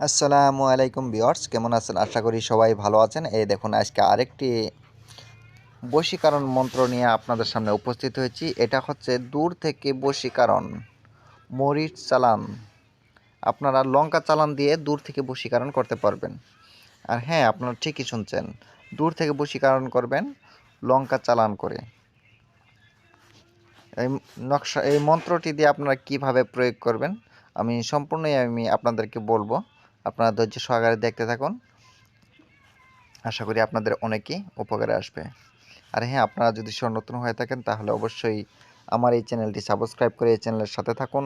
আসসালামু আলাইকুম বিয়ার্স কেমন আছেন? আশা করি সবাই ভালো আছেন। এই দেখুন, আজকে আরেকটি বশীকরণ মন্ত্র নিয়ে আপনাদের সামনে উপস্থিত হয়েছি। এটা হচ্ছে, দূর থেকে বশীকরণ, মরিচ চালান। আপনারা লঙ্কা চালান দিয়ে দূর থেকে বশীকরণ করতে পারবেন। আর হ্যাঁ আপনারা ঠিকই শুনছেন, দূর থেকে বশীকরণ করবেন, লঙ্কা চালান করে। এই নকশা, এই মন্ত্রটি দিয়ে আপনারা কীভাবে প্রয়োগ করবেন, আমি সম্পূর্ণই আমি আপনাদেরকে বলব। আপনারা ধৈর্য সহকারে দেখতে থাকুন। আশা করি আপনাদের অনেকই উপকারে আসবে। আর হ্যাঁ আপনারা যদি নতুন হয়ে থাকেন, তাহলে অবশ্যই আমার এই চ্যানেলটি সাবস্ক্রাইব করে এই চ্যানেলের সাথে থাকুন।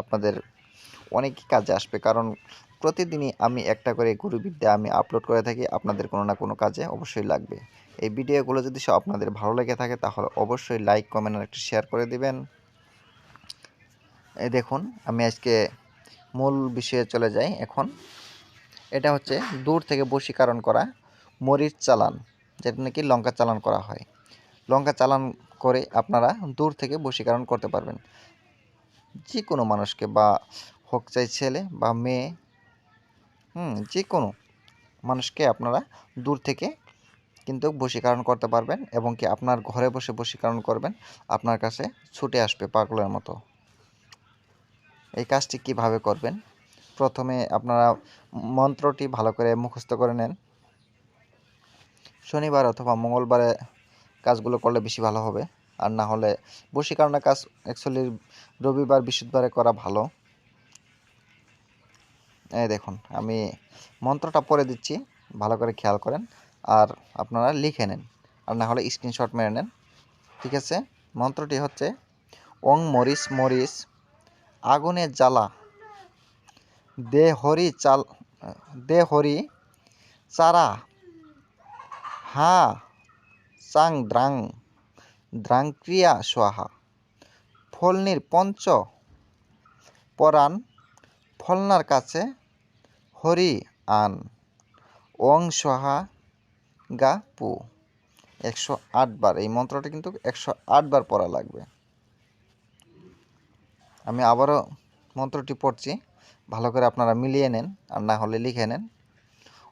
আপনাদের অনেকই কাজে আসবে, কারণ প্রতিদিনই আমি একটা করে গুরুবিদ্যা আমি আপলোড করে থাকি, আপনাদের কোনো না কোনো কাজে অবশ্যই লাগবে। এই ভিডিওগুলো যদি সব আপনাদের ভালো লেগে থাকে, তাহলে অবশ্যই লাইক, কমেন্ট আর একটু শেয়ার করে দিবেন। এই দেখুন, আমি আজকে মূল বিষয়ে চলে যাই এখন। এটা হচ্ছে দূর থেকে বশীকরণ করা মরিচ চালান, যেটা নাকি লঙ্কা চালান করা হয়। লঙ্কা চালান করে আপনারা দূর থেকে বশীকরণ করতে পারবেন। যে কোনো মানুষকে বা হোক চাই ছেলে বা মেয়ে, হুম যে কোনো মানুষকে আপনারা দূর থেকে কিন্তু বশীকরণ করতে পারবেন এবং কি আপনার ঘরে বসে বশীকরণ করবেন, আপনার কাছে ছুটে আসবে পাগলের মতো। এই কাজটি কীভাবে করবেন? প্রথমে আপনারা মন্ত্রটি ভালো করে মুখস্থ করে নেন। শনিবার অথবা মঙ্গলবারে কাজগুলো করলে বেশি ভালো হবে। আর না হলে বশীকরণের কাজ অ্যাকচুয়ালি রবিবার, বৃহস্পতিবারে করা ভালো। এই দেখুন, আমি মন্ত্রটা পরে দিচ্ছি, ভালো করে খেয়াল করেন। আর আপনারা লিখে নেন, আর না হলে স্ক্রিনশট মেরে নেন। ঠিক আছে? মন্ত্রটি হচ্ছে, ওং মরিস মরিস আগুনের জ্বালা। দে হরি চাল দে হরি চারা। হা, চাং দ্রাং দ্রাং ক্রিয়া সোহা ফলনির পঞ্চ পরাণ, ফলনার কাছে হরি আন। ওং সোহা গা পু। একশো বার, এই মন্ত্রটা কিন্তু একশো আট বার পড়া লাগবে। আমি আবারও মন্ত্রটি পড়ছি। ভালো করে আপনারা মিলিয়ে নেন আর না হলে লিখে নেন।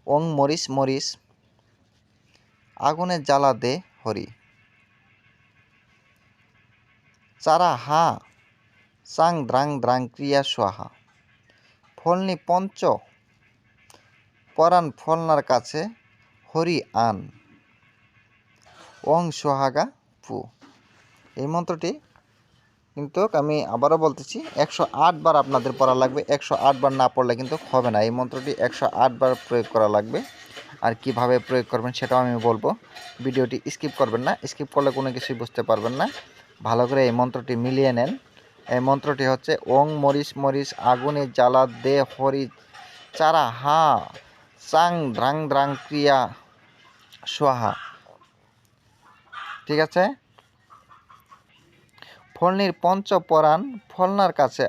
ওং মরিস মরিস, আগুনে জ্বালা দে হরি। চারা হা চাং দ্রাং দ্রাং ক্রিয়া সোহা ফলনি পঞ্চ, পরাণ ফলনার কাছে হরি আন। ওং সোহাগা পু। এই মন্ত্রটি কিন্তু আমি আবারও বলতেছি, একশো আট বার আপনাদের পড়া লাগবে, একশো আট বার না পড়লে কিন্তু হবে না। এই মন্ত্রটি একশো আট বার প্রয়োগ করা লাগবে। আর কীভাবে প্রয়োগ করবেন সেটাও আমি বলব। ভিডিওটি স্কিপ করবেন না, স্কিপ করলে কোনো কিছুই বুঝতে পারবেন না। ভালো করে এই মন্ত্রটি মিলিয়ে নেন। এই মন্ত্রটি হচ্ছে, ওং মরিস মরিস আগুনে জ্বালা দে হরি চারা, হা, চাং দ্রাং দ্রাং ক্রিয়া, সোহা। ঠিক আছে? ফলনির পঞ্চপরাণ ফলনার কাছে।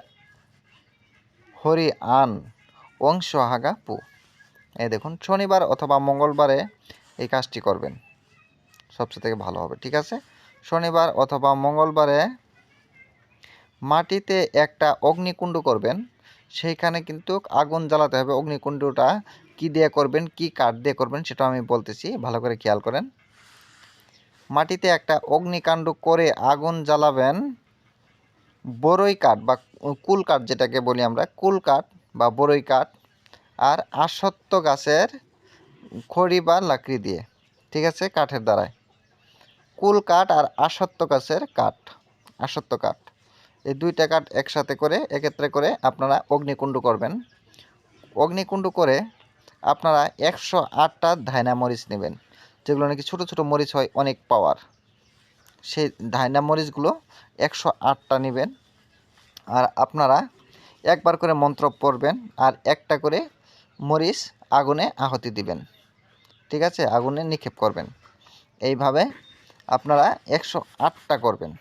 হরি আন, অংশ হাগা পু। এই দেখুন, শনিবার অথবা মঙ্গলবারে এই কাজটি করবেন। সবচেয়ে থেকে ভালো হবে, ঠিক আছে? শনিবার অথবা মঙ্গলবারে মাটিতে একটা অগ্নিকুণ্ড করবেন। সেইখানে কিন্তু আগুন জ্বালাতে হবে। অগ্নিকুণ্ডটা কি দিয়ে করবেন, কি কাঠ দিয়ে করবেন, সেটা আমি বলতেছি। ভালো করে খেয়াল করেন। মাটিতে একটা অগ্নিকাণ্ড করে আগুন জ্বালাবেন। বরই কাঠ বা কুল কাঠ যেটাকে বলি আমরা, কুল কাঠ বা বরই কাঠ আর আসত্য গাছের খড়ি বা লাকড়ি দিয়ে, ঠিক আছে, কাঠের দ্বারায়। কুল কাঠ আর আসত্য গাছের কাঠ আসত্য কাঠ। এই দুইটা কাঠ একসাথে করে একত্রে করে আপনারা অগ্নিকুণ্ড করবেন। অগ্নিকুণ্ড করে আপনারা একশো আটটা ধাইনা মরিচ নেবেন, যেগুলো নাকি ছোটো ছোটো মরিচ হয়, অনেক পাওয়ার সেই ধাইনা মরিচগুলো একশো আটটা নেবেন। আর আপনারা একবার করে মন্ত্র পড়বেন আর একটা করে মরিচ আগুনে আহতি দিবেন। ঠিক আছে? আগুনে নিক্ষেপ করবেন। এইভাবে আপনারা একশো আটটা করবেন।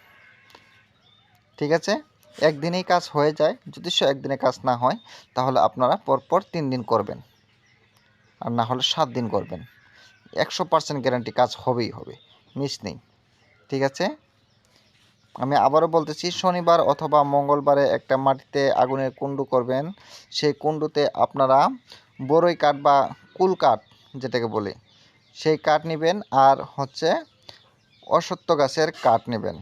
ঠিক আছে? একদিনেই কাজ হয়ে যায়। যদি সে একদিনে কাজ না হয়, তাহলে আপনারা পরপর তিন দিন করবেন। আর না হলে সাত দিন করবেন। একশো পার্সেন্ট গ্যারান্টি কাজ হবেই হবে। মিস নেই। ঠিক আছে? আমি আবারও বলতেছি, শনিবার অথবা মঙ্গলবারে একটা মাটিতে আগুনের কুণ্ডু করবেন। সেই কুণ্ডুতে আপনারা বড়ই কাঠ বা কুল কাঠ যেটাকে বলি, সেই কাঠ নেবেন আর হচ্ছে অসত্য গাছের কাঠ নেবেন।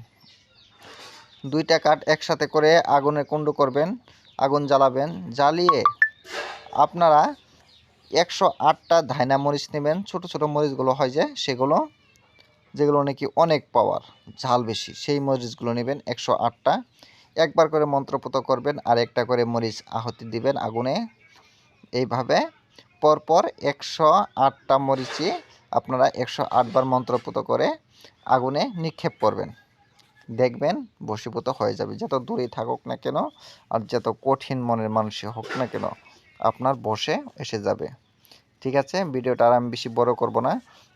দুইটা কাঠ একসাথে করে আগুনে কুণ্ডু করবেন, আগুন জ্বালাবেন, জ্বালিয়ে আপনারা একশো আটটা ধাইনা মরিচ নেবেন। ছোট ছোট মরিচগুলো হয় যে, সেগুলো যেগুলো নাকি অনেক পাওয়ার ঝাল বেশি, সেই মরিচগুলো নেবেন একশো আটটা। একবার করে মন্ত্রপুত করবেন, আর একটা করে মরিচ আহতি দিবেন আগুনে। এইভাবে পরপর একশো আটটা মরিচই আপনারা একশো আটবার মন্ত্রপুত করে আগুনে নিক্ষেপ করবেন। দেখবেন বশীভূত হয়ে যাবে। যত দূরেই থাকুক না কেন, আর যত কঠিন মনের মানুষই হোক না কেন, আপনার বসে এসে যাবে। ঠিক আছে? ভিডিওটা আর আমি বেশি বড় করব না।